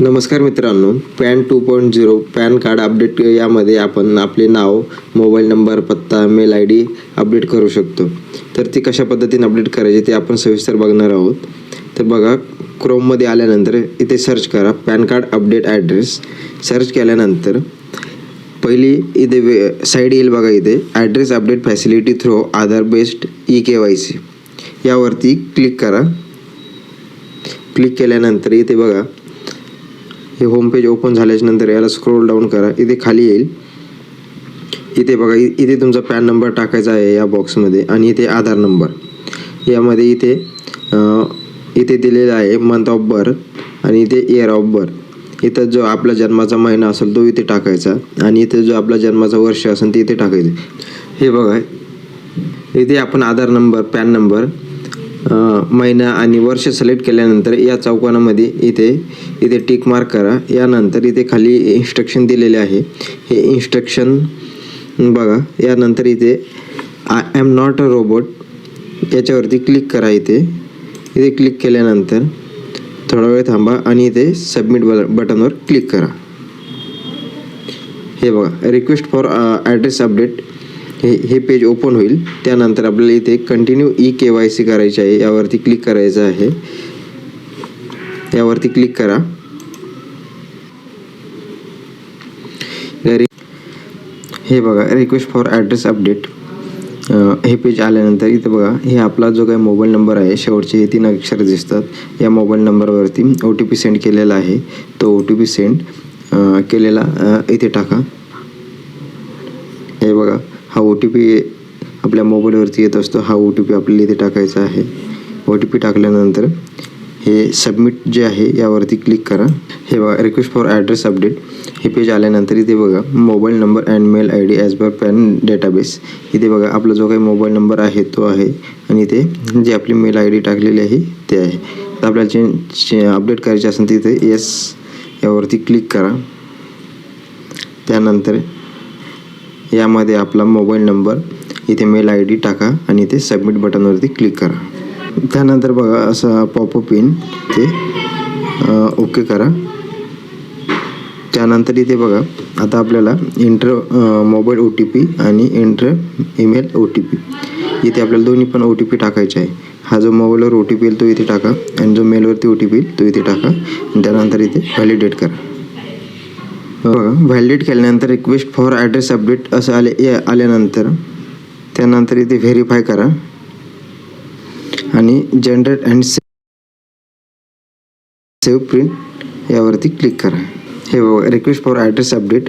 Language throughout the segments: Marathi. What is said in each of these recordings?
नमस्कार मित्रांनो PAN two point zero PAN card update यामध्ये आपण आपले नाव मोबाईल नंबर पत्ता मेल आय डी अपडेट करू शकतो. तर ती कशा पद्धतीने अपडेट करायची ते आपण सविस्तर बघणार आहोत. तर बघा क्रोममध्ये आल्यानंतर इथे सर्च करा PAN card update address search केल्यानंतर पहिली इथे वे साईड येईल बघा इथे address update facility through Aadhaar based E K Y C यावरती क्लिक करा. क्लिक केल्यानंतर इथे बघा हे होम पेज ओपन झाल्याच्यानंतर याला स्क्रोल डाऊन करा. इथे खाली येईल. इथे बघा इ- इथे तुमचा पॅन नंबर टाकायचा आहे या बॉक्समध्ये आणि इथे आधार नंबर यामध्ये इथे इथे दिलेला आहे मंथ ऑफ बर्थ आणि इथे इयर ऑफ बर्थ इथं जो आपला जन्माचा महिना असेल तो इथे टाकायचा आणि इथे जो आपला जन्माचा वर्ष असेल ते इथे टाकायचं. हे बघा इथे आपण आधार नंबर पॅन नंबर महिना आणि वर्ष सिलेक्ट केल्यानंतर या चौकोनामध्ये इथे इथे टिक मार्क करा. यानंतर इथे खाली इन्स्ट्रक्शन दिलेले आहे. हे इन्स्ट्रक्शन बघा. यानंतर इथे I am not a robot याच्यावरती क्लिक करा इथे. इथे क्लिक केल्यानंतर थोडा वेळ थांबा आणि इथे सबमिट बटनवर क्लिक करा. हे बघा. रिक्वेस्ट फॉर ॲड्रेस अपडेट हे हे पेज ओपन होईल. त्यानंतर आपल्याला इथे continue E K Y C करायची आहे. यावरती क्लिक करायचं आहे. यावरती क्लिक करा. हे बघा रिक्वेस्ट फॉर ॲड्रेस अपडेट हे पेज आल्यानंतर इथं बघा हे आपला जो काही मोबाईल नंबर आहे शेवटचे हे तीन अक्षर दिसतात. या मोबाईल नंबरवरती ओ टी पी सेंड केलेला आहे. तो ओ टी पी सेंड केलेला इथे टाका. हे बघा. हा ओ टी पी आपल्या मोबाईलवरती येत असतो. हा ओ टी पी आपल्याला इथे टाकायचा आहे. ओ टी पी टाकल्यानंतर हे सबमिट जे आहे यावरती क्लिक करा. हे बघा रिक्वेस्ट फॉर ॲड्रेस अपडेट हे पेज आल्यानंतर इथे बघा mobile number and mail I D as per PAN database इथे बघा आपला जो काही मोबाईल नंबर आहे तो आहे. आणि इथे जी आपली मेल आय डी टाकलेली आहे ते आहे. तर आपल्याला चेंज अपडेट करायचे असेल तिथे येस यावरती क्लिक करा. त्यानंतर यामध्ये आपला मोबाईल नंबर इथे मेल आय डी टाका आणि इथे सबमिट बटनवरती क्लिक करा. त्यानंतर बघा असा पॉपअप येईन ते ओके करा. त्यानंतर इथे बघा आता आपल्याला enter mobile O T P आणि enter email O T P इथे आपल्याला दोन्ही पण ओ टी पी टाकायचे आहे. हा जो मोबाईलवर ओ टी पी येईल तो इथे टाका. आणि जो मेलवरती ओ टी पी येईल तो इथे टाका. आणि त्यानंतर इथे व्हॅलिडेट करा. हो, व्हॅलिडेट केल्यानंतर रिक्वेस्ट फॉर ॲड्रेस अपडेट असं आले या- आल्यानंतर त्यानंतर इथे व्हेरीफाय करा. आणि जनरेट अँड सेव्ह प्रिंट यावरती क्लिक करा. हे बघा रिक्वेस्ट फॉर ॲड्रेस अपडेट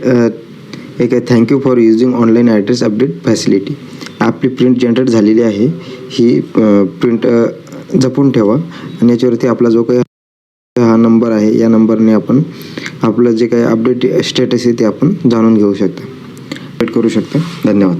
एक आहे thank you for using online address update facility आपली प्रिंट जनरेट झालेली आहे ही प्रिंट जपून ठेवा. आणि याच्यावरती आपला जो काही हा नंबर आहे या नंबरने आपण आपलं जे काही अपडेट स्टेटस आहे ते आपण जाणून घेऊ शकता. अपडेट करू शकता. धन्यवाद.